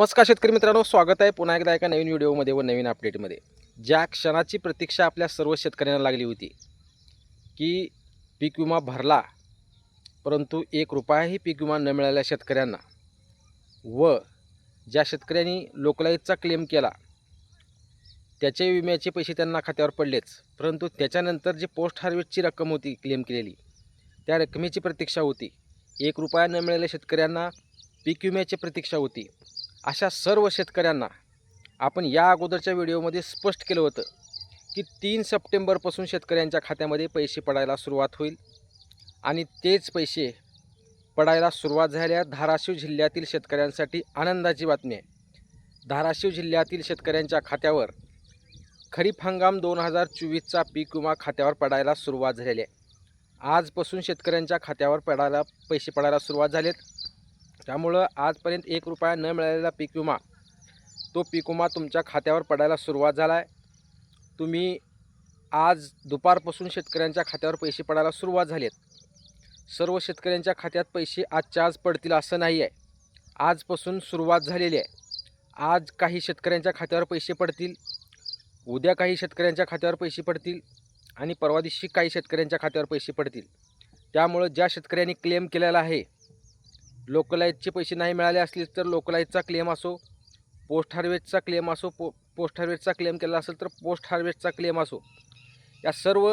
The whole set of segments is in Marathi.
नमस्कार शेतकरी मित्रांनो स्वागत आहे पुन्हा एकदा एका नवीन व्हिडिओमध्ये व नवीन अपडेटमध्ये ज्या क्षणाची प्रतीक्षा आपल्या सर्व शेतकऱ्यांना लागली होती की पीक विमा भरला परंतु एक रुपयाही पीक विमा न मिळालेल्या शेतकऱ्यांना व ज्या शेतकऱ्यांनी लोकलाईटचा क्लेम केला त्याचे विम्याचे पैसे त्यांना खात्यावर पडलेच. परंतु त्याच्यानंतर जी पोस्ट हार्वेस्टची रक्कम होती क्लेम केलेली त्या रकमेची प्रतीक्षा होती. एक रुपया न मिळालेल्या शेतकऱ्यांना पीक विम्याची प्रतीक्षा होती. अशा सर्व शेतकऱ्यांना आपण या अगोदरच्या व्हिडिओमध्ये स्पष्ट केलं होतं की तीन सप्टेंबरपासून शेतकऱ्यांच्या खात्यामध्ये पैसे पडायला सुरुवात होईल आणि तेच पैसे पडायला सुरुवात झाल्या धाराशिव जिल्ह्यातील शेतकऱ्यांसाठी आनंदाची बातमी आहे. धाराशिव जिल्ह्यातील शेतकऱ्यांच्या खात्यावर खरीप हंगाम दोन हजार चोवीसचा पीक विमा खात्यावर पडायला सुरुवात झालेली आहे. आजपासून शेतकऱ्यांच्या खात्यावर पडायला पैसे पडायला सुरुवात झालेत. त्यामुळं आजपर्यंत एक रुपया न मिळालेला पीक विमा तो पीक विमा तुमच्या खात्यावर पडायला सुरुवात झाला आहे तुम्ही आज दुपारपासून शेतकऱ्यांच्या खात्यावर पैसे पडायला सुरुवात झाली आहेत सर्व शेतकऱ्यांच्या खात्यात पैसे आजच्या आज पडतील असं नाही आहे आजपासून सुरुवात झालेली आहे. आज काही शेतकऱ्यांच्या खात्यावर पैसे पडतील उद्या काही शेतकऱ्यांच्या खात्यावर पैसे पडतील आणि परवा दिवशी काही शेतकऱ्यांच्या खात्यावर पैसे पडतील. त्यामुळं ज्या शेतकऱ्यांनी क्लेम केलेला आहे लोकलाईटचे पैसे नाही मिळाले असले तर लोकलाईटचा क्लेम असो पोस्ट हार्वेस्टचा क्लेम असो पो पोस्ट हार्वेस्टचा क्लेम केला असेल तर पोस्ट हार्वेस्टचा क्लेम असो या सर्व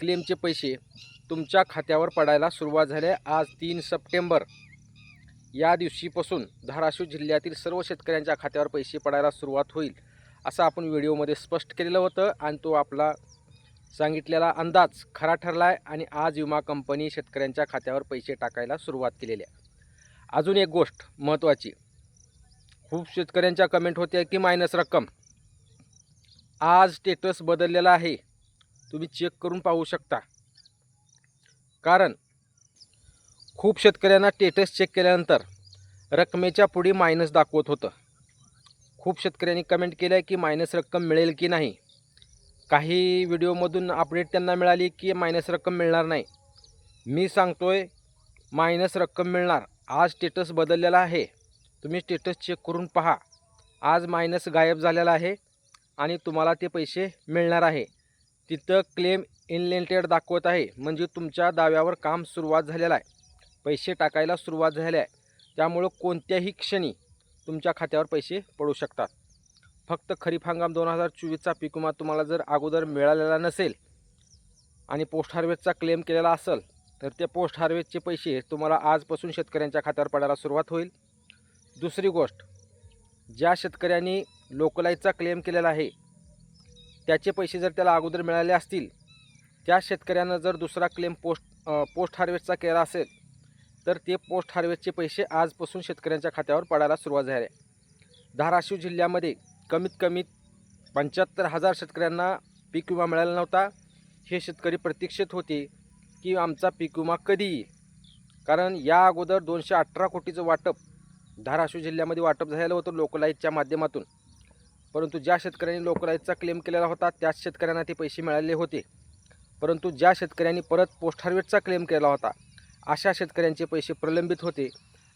क्लेमचे पैसे तुमच्या खात्यावर पडायला सुरुवात झाली आहे. आज तीन सप्टेंबर या दिवशीपासून धाराशिव जिल्ह्यातील सर्व शेतकऱ्यांच्या खात्यावर पैसे पडायला सुरुवात होईल असं आपण व्हिडिओमध्ये स्पष्ट केलेलं होतं आणि तो आपला सांगितलेला अंदाज खरा ठरला आहे आणि आज विमा कंपनी शेतकऱ्यांच्या खात्यावर पैसे टाकायला सुरुवात केलेली आहे अजून एक गोष्ट महत्त्वाची खूप शेतकऱ्यांच्या कमेंट होत्या की मायनस रक्कम. आज स्टेटस बदललेला आहे. तुम्ही चेक करून पाहू शकता. कारण खूप शेतकऱ्यांना स्टेटस चेक केल्यानंतर रकमेच्या पुढे मायनस दाखवत होतं. खूप शेतकऱ्यांनी कमेंट केलं आहे की मायनस रक्कम मिळेल की नाही. काही व्हिडिओमधून अपडेट त्यांना मिळाली की मायनस रक्कम मिळणार नाही. मी सांगतोय मायनस रक्कम मिळणार. आज स्टेटस बदललेला आहे. तुम्ही स्टेटस चेक करून पहा. आज मायनस गायब झालेला आहे आणि तुम्हाला ते पैसे मिळणार आहे. तिथं क्लेम इनलेंटेड दाखवत आहे. म्हणजे तुमच्या दाव्यावर काम सुरुवात झालेलं आहे. पैसे टाकायला सुरुवात झाली आहे. त्यामुळं कोणत्याही क्षणी तुमच्या खात्यावर पैसे पडू शकतात. फक्त खरीप हंगाम दोन हजार चोवीसचा पीक विमा तुम्हाला जर अगोदर मिळालेला नसेल आणि पोस्ट हार्वेस्टचा क्लेम केलेला असेल तर ते पोस्ट हार्वेस्टचे पैसे तुम्हाला आजपासून शेतकऱ्यांच्या खात्यावर पडायला सुरुवात होईल. दुसरी गोष्ट ज्या शेतकऱ्यांनी लोकलाईचा क्लेम केलेला आहे त्याचे पैसे जर त्याला अगोदर मिळाले असतील त्या शेतकऱ्यानं जर दुसरा क्लेम पोस्ट पोस्ट हार्वेस्टचा केला असेल तर ते पोस्ट हार्वेस्टचे पैसे आजपासून शेतकऱ्यांच्या खात्यावर पडायला सुरुवात झाली आहे. धाराशिव जिल्ह्यामध्ये कमीत कमी पंच्याहत्तर हजार शेतकऱ्यांना पीक विमा मिळाला नव्हता. हे शेतकरी प्रतीक्षित होते. की आमचा पीक विमा कधी येईल कारण या अगोदर दोनशे अठरा कोटीचं वाटप धाराशिव जिल्ह्यामध्ये वाटप झालेलं होतं लोकलाईटच्या माध्यमातून. परंतु ज्या शेतकऱ्यांनी लोकलाईटचा क्लेम केलेला होता त्याच शेतकऱ्यांना ते पैसे मिळाले होते. परंतु ज्या शेतकऱ्यांनी परत पोस्ट हार्वेस्टचा क्लेम केला होता अशा शेतकऱ्यांचे पैसे प्रलंबित होते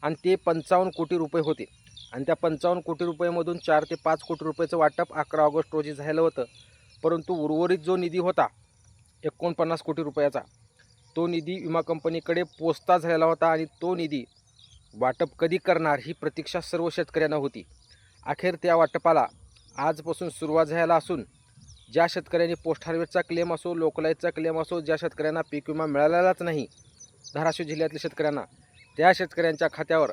आणि ते पंचावन्न कोटी रुपये होते. आणि त्या पंचावन्न कोटी रुपयामधून चार ते पाच कोटी रुपयाचं वाटप अकरा ऑगस्ट रोजी झालं होतं. परंतु उर्वरित जो निधी होता एकोणपन्नास कोटी रुपयाचा तो निधी विमा कंपनीकडे पोचता झालेला होता आणि तो निधी वाटप कधी करणार ही प्रतीक्षा सर्व शेतकऱ्यांना होती. अखेर त्या वाटपाला आजपासून सुरुवात झालेला असून ज्या शेतकऱ्यांनी पोस्ट हार्वेस्टचा क्लेम असो लोकलाईटचा क्लेम असो ज्या शेतकऱ्यांना पीक विमा मिळालेलाच नाही धाराशिव जिल्ह्यातल्या शेतकऱ्यांना त्या शेतकऱ्यांच्या खात्यावर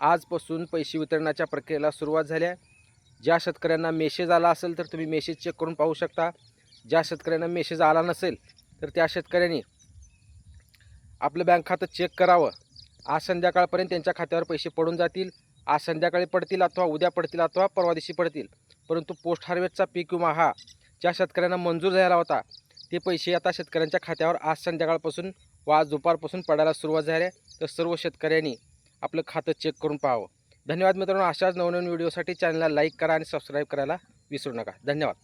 आजपासून पैसे वितरणाच्या प्रक्रियेला सुरुवात झाली ज्या शेतकऱ्यांना मेसेज आला असेल तर तुम्ही मेसेज चेक करून पाहू शकता. ज्या शेतकऱ्यांना मेसेज आला नसेल तर त्या शेतकऱ्यांनी आपलं बँक खातं चेक करावं. आज संध्याकाळपर्यंत त्यांच्या खात्यावर पैसे पडून जातील. आज संध्याकाळी पडतील अथवा उद्या पडतील अथवा परवा दिवशी पडतील. परंतु पोस्ट हार्वेस्टचा पीक विमा हा ज्या शेतकऱ्यांना मंजूर झाला होता ते पैसे आता शेतकऱ्यांच्या खात्यावर आज संध्याकाळपासून व आज दुपारपासून पडायला सुरुवात झाली आहे. तर सर्व शेतकऱ्यांनी आपलं खातं चेक करून पाहावं. धन्यवाद मित्रांनो. अशाच नवनवीन व्हिडिओसाठी चॅनलला लाईक करा आणि सबस्क्राईब करायला विसरू नका. धन्यवाद.